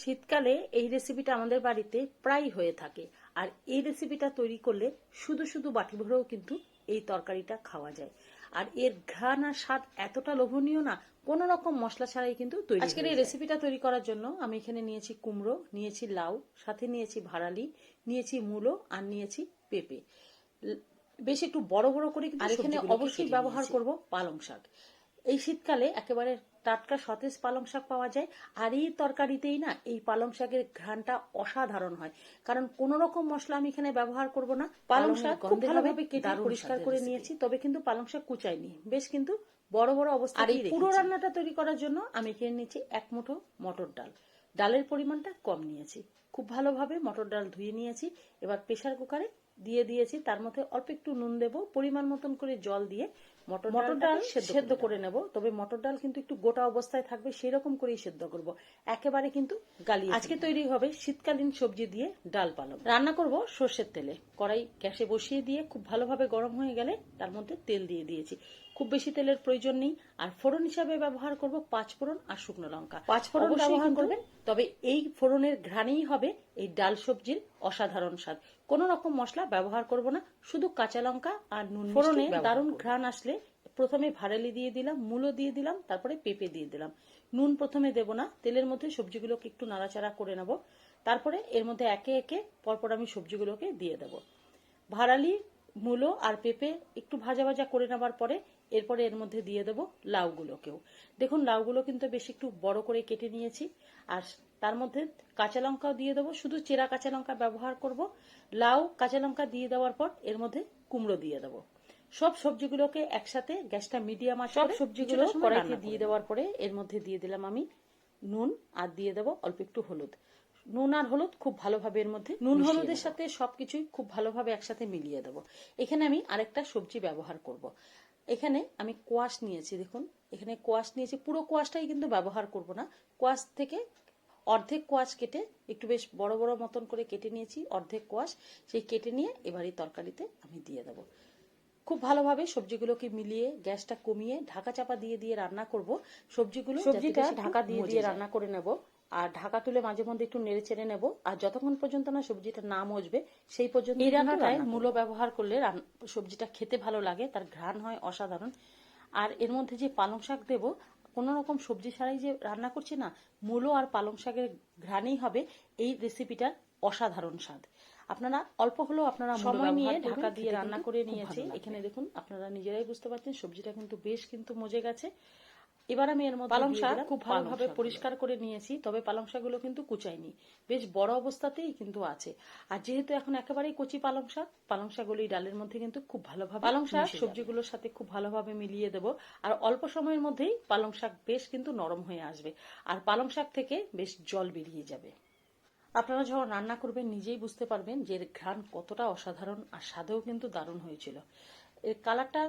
শীতকালে এই রেসিপিটা আমাদের বাড়িতে প্রায় হয়ে থাকে। আর এই রেসিপিটা তৈরি করলে শুধু শুধু বাটি ভরেও কিন্তু এই তরকারিটা খাওয়া যায়। আর এর ঘ্রাণ আর স্বাদ এতটা লোভনীয় না কোন রকম মশলা ছাড়াই কিন্তু তৈরি আজকের এই রেসিপিটা তৈরি করার জন্য আমি এখানে নিয়েছি কুমড়ো নিয়েছি লাউ সাথে নিয়েছি ভাড়ালি নিয়েছি মূলো আর নিয়েছি পেঁপে। বেশ একটু বড় বড় করে আর এখানে অবশ্যই ব্যবহার করব পালং শাক। এই শীতকালে একেবারে টাটকা সতেজ পালং শাক পাওয়া যায়। আর এই তরকারিতেই না এই পালং শাকের ঘ্রাণটা অসাধারণ হয়। কারণ কোন রকম মশলা আমি এখানে ব্যবহার করব না। পালং শাক খুব ভালোভাবে কেটে পরিষ্কার করে নিয়েছি তবে কিন্তু পালং শাক কুচাইনি বেশ কিন্তু বড় বড় অবস্থা আর এই পুরো রান্নাটা তৈরি করার জন্য আমি কিনে নিয়েছি এক মুঠো মটর ডাল। ডালের পরিমাণটা কম নিয়েছি। খুব ভালোভাবে মটর ডাল ধুয়ে নিয়েছি। এবার প্রেসার কুকারে দিয়ে দিয়েছি। তার মধ্যে অল্প একটু নুন দেব। পরিমাণ মতন করে জল দিয়ে মটর মটর ডাল সেদ্ধ করে নেব। তবে মটর ডাল কিন্তু একটু গোটা অবস্থায় থাকবে সেই রকম করেই সেদ্ধ করব। একেবারে কিন্তু গালি আজকে তৈরি হবে শীতকালীন সবজি দিয়ে ডাল পালং রান্না করব সর্ষের তেলে। কড়াই গ্যাসে বসিয়ে দিয়ে খুব ভালোভাবে গরম হয়ে গেলে তার মধ্যে তেল দিয়ে দিয়েছি। খুব বেশি তেলের প্রয়োজন নেই। আর ফোড়ন হিসাবে ব্যবহার করব পাঁচ ফোড়ন আর শুকনো লঙ্কা। পাঁচ ফোড়ন ব্যবহার করবেন। তবে এই ফোড়নের ঘ্রাণেই হবে এই ডাল সবজির অসাধারণ স্বাদ। কোন রকম মশলা ব্যবহার করব না শুধু কাঁচা লঙ্কা আর নুন ফোড়নে দারুণ ঘ্রাণ আসলে প্রথমে ভাড়ালি দিয়ে দিলাম মূলো দিয়ে দিলাম তারপরে পেঁপে দিয়ে দিলাম। নুন প্রথমে দেব না তেলের মধ্যে সবজিগুলোকে একটু নাড়াচাড়া করে নেব। তারপরে এর মধ্যে একে একে পরপর আমি সবজিগুলোকে দিয়ে দেব। ভাড়ালি মূলো আর পেঁপে একটু ভাজা ভাজা করে নেবার পরে এরপরে এর মধ্যে দিয়ে দেবো লাউগুলোকেও। দেখুন লাউগুলো কিন্তু বেশ একটু বড় করে কেটে নিয়েছি আর তার মধ্যে কাঁচা লঙ্কাও দিয়ে দেবো। শুধু চেরা কাঁচা লঙ্কা ব্যবহার করব লাউ কাঁচা লঙ্কা দিয়ে দেওয়ার পর এর মধ্যে কুমড়ো দিয়ে দেবো। সব সবজিগুলোকে একসাথে গ্যাসটা মিডিয়াম আছে সব সবজিগুলো কড়াইতে দিয়ে দেওয়ার পরে এর মধ্যে দিয়ে দিলাম আমি নুন আর দিয়ে দেবো অল্প একটু হলুদ। নুন আর হলুদ খুব ভালোভাবে এর মধ্যে নুন হলুদের সাথে সবকিছুই খুব ভালোভাবে একসাথে মিলিয়ে দেবো। এখানে আমি আরেকটা সবজি ব্যবহার করব। এখানে আমি কোয়াশ নিয়েছি দেখুন। এখানে কোয়াশ নিয়েছি। পুরো কোয়াশটাই কিন্তু ব্যবহার করব না। কোয়াশ থেকে অর্ধেক কোয়াশ কেটে একটু বেশ বড় বড় মতন করে কেটে নিয়েছি অর্ধেক কোয়াশ। সেই কেটে নিয়ে এবার এই তরকারিতে আমি দিয়ে দেবো। খুব ভালোভাবে সবজিগুলোকে মিলিয়ে গ্যাসটা কমিয়ে ঢাকা চাপা দিয়ে দিয়ে রান্না করব। সবজিগুলো সবজিটা ঢাকা দিয়ে দিয়ে রান্না করে নেব। আর ঢাকা তুলে মাঝে মধ্যে একটু নেড়ে চেড়ে নেব। আর যতক্ষণ পর্যন্ত না সবজিটা না মজবে সেই পর্যন্ত এই রান্নাটায় মূলো ব্যবহার করলে সবজিটা খেতে ভালো লাগে তার ঘ্রাণ হয় অসাধারণ। আর এর মধ্যে যে পালং শাক দেব কোনো রকম সবজি ছাড়াই যে রান্না করছি না মূলো আর পালং শাকের ঘ্রাণেই হবে এই রেসিপিটার অসাধারণ স্বাদ। আপনারা অল্প হলেও আপনারা সময় নিয়ে ঢাকা দিয়ে রান্না করে নিয়েছে। এখানে দেখুন আপনারা নিজেরাই বুঝতে পারছেন সবজিটা কিন্তু বেশ কিন্তু মজে গেছে। এবার আমি এর মধ্যে পালং শাক খুব ভালোভাবে পরিষ্কার করে নিয়েছি তবে পালং শাকগুলো কিন্তু কুচাইনি বেশ বড় অবস্থাতেই কিন্তু আছে। আর যেহেতু এখন একেবারেই কচি পালং শাক পালং শাকগুলো এই ডালের মধ্যে কিন্তু খুব ভালোভাবে পালং শাক সবজিগুলোর সাথে খুব ভালোভাবে মিলিয়ে দেব। আর অল্প সময়ের মধ্যেই পালং শাক বেশ কিন্তু নরম হয়ে আসবে। আর পালং শাক থেকে বেশ জল বেরিয়ে যাবে। আপনারা যখন রান্না করবেন নিজেই বুঝতে পারবেন যে এর ঘ্রাণ কতটা অসাধারণ আর স্বাদেও কিন্তু দারুণ হয়েছিল। এর কালারটা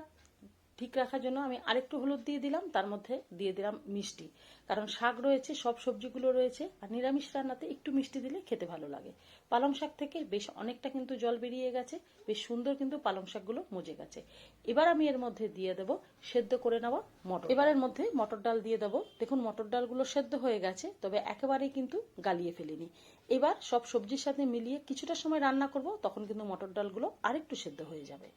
ঠিক রাখার জন্য আমি আরেকটু হলুদ দিয়ে দিলাম, তার মধ্যে দিয়ে দিলাম মিষ্টি। কারণ শাক রয়েছে, সব সবজিগুলো রয়েছে, আর নিরামিষ রান্নাতে একটু মিষ্টি দিলে খেতে ভালো লাগে। পালং শাক থেকে বেশ অনেকটা কিন্তু জল বেরিয়ে গেছে, বেশ সুন্দর কিন্তু পালং শাকগুলো মজে গেছে। এবার আমি এর মধ্যে দিয়ে দেবো সেদ্ধ করে নেওয়া মটর। এবার এর মধ্যে মটর ডাল দিয়ে দেবো। দেখুন, মটর ডালগুলো সেদ্ধ হয়ে গেছে, তবে একেবারেই কিন্তু গালিয়ে ফেলিনি। এবার সব সবজির সাথে মিলিয়ে কিছুটা সময় রান্না করব, তখন কিন্তু মটর ডালগুলো আরেকটু সেদ্ধ হয়ে যাবে।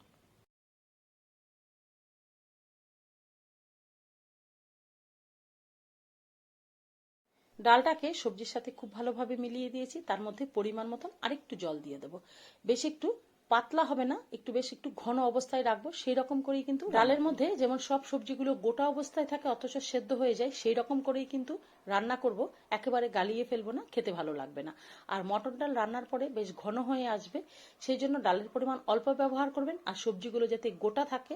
ডালটাকে সবজির সাথে খুব ভালোভাবে মিলিয়ে দিয়েছি। তার মধ্যে পরিমাণ মতন আরেকটু জল দিয়ে দেবো। বেশ একটু পাতলা হবে না একটু বেশ একটু ঘন অবস্থায় রাখব। সেই রকম করেই কিন্তু ডালের মধ্যে যেমন সব সবজিগুলো গোটা অবস্থায় থাকে অথচ সেদ্ধ হয়ে যায় সেই রকম করেই কিন্তু রান্না করব। একেবারে গালিয়ে ফেলব না খেতে ভালো লাগবে না। আর মটর ডাল রান্নার পরে বেশ ঘন হয়ে আসবে সেই জন্য ডালের পরিমাণ অল্প ব্যবহার করবেন। আর সবজিগুলো যাতে গোটা থাকে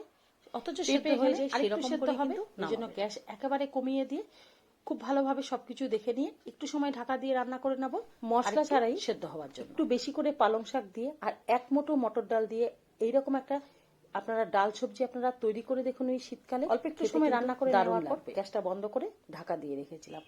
অথচ সেদ্ধ হয়ে যায় সেরকম করে হবে জন্য গ্যাস একেবারে কমিয়ে দিয়ে খুব ভালোভাবে সবকিছু দেখে নিয়ে একটু সময় ঢাকা দিয়ে রান্না করে নেব। মশলা ছাড়াই সেদ্ধ হওয়ার জন্য। একটু বেশি করে পালং শাক দিয়ে আর এক মুঠো মটর ডাল দিয়ে এইরকম একটা আপনারা ডাল সবজি আপনারা তৈরি করে দেখুন এই শীতকালে। অল্প একটু সময় রান্না করে নেওয়ার পর গ্যাসটা বন্ধ করে ঢাকা দিয়ে রেখেছিলাম।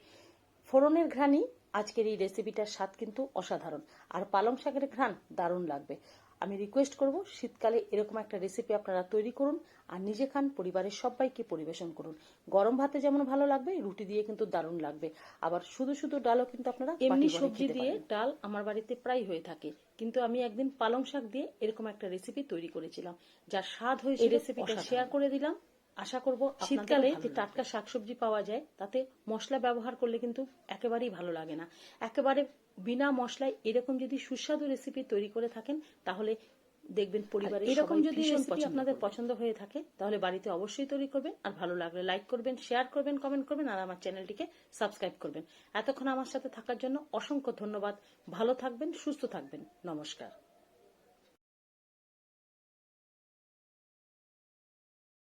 ফোড়নের ঘ্রাণই আজকের এই রেসিপিটার স্বাদ কিন্তু অসাধারণ। আর পালং শাকের ঘ্রাণ দারুণ লাগবে। আমি রিকোয়েস্ট করব শীতকালে এরকম একটা রেসিপি আপনারা তৈরি করুন আর নিজে খান পরিবারের সবাইকে পরিবেশন করুন। গরম ভাতে যেমন ভালো লাগবে রুটি দিয়ে কিন্তু দারুণ লাগবে। আবার শুধু শুধু ডালও কিন্তু আপনারা এমনি সবজি দিয়ে ডাল আমার বাড়িতে প্রায় হয়ে থাকে। কিন্তু আমি একদিন পালং শাক দিয়ে এরকম একটা রেসিপি তৈরি করেছিলাম। যার স্বাদ হয়েছে রেসিপিটা শেয়ার করে দিলাম। আশা করব শীতকালে যে টাটকা শাকসবজি পাওয়া যায় তাতে মশলা ব্যবহার করলে কিন্তু একেবারেই ভালো লাগে না। একেবারে বিনা মশলায় এরকম যদি সুস্বাদু রেসিপি তৈরি করে থাকেন তাহলে দেখবেন পরিবারের এরকম যদি রেসিপি আপনাদের পছন্দ হয়ে থাকে তাহলে বাড়িতে অবশ্যই তৈরি করবেন আর ভালো লাগলে লাইক করবেন শেয়ার করবেন কমেন্ট করবেন আর আমার চ্যানেলটিকে সাবস্ক্রাইব করবেন। এতক্ষণ আমার সাথে থাকার জন্য অসংখ্য ধন্যবাদ। ভালো থাকবেন সুস্থ থাকবেন। নমস্কার।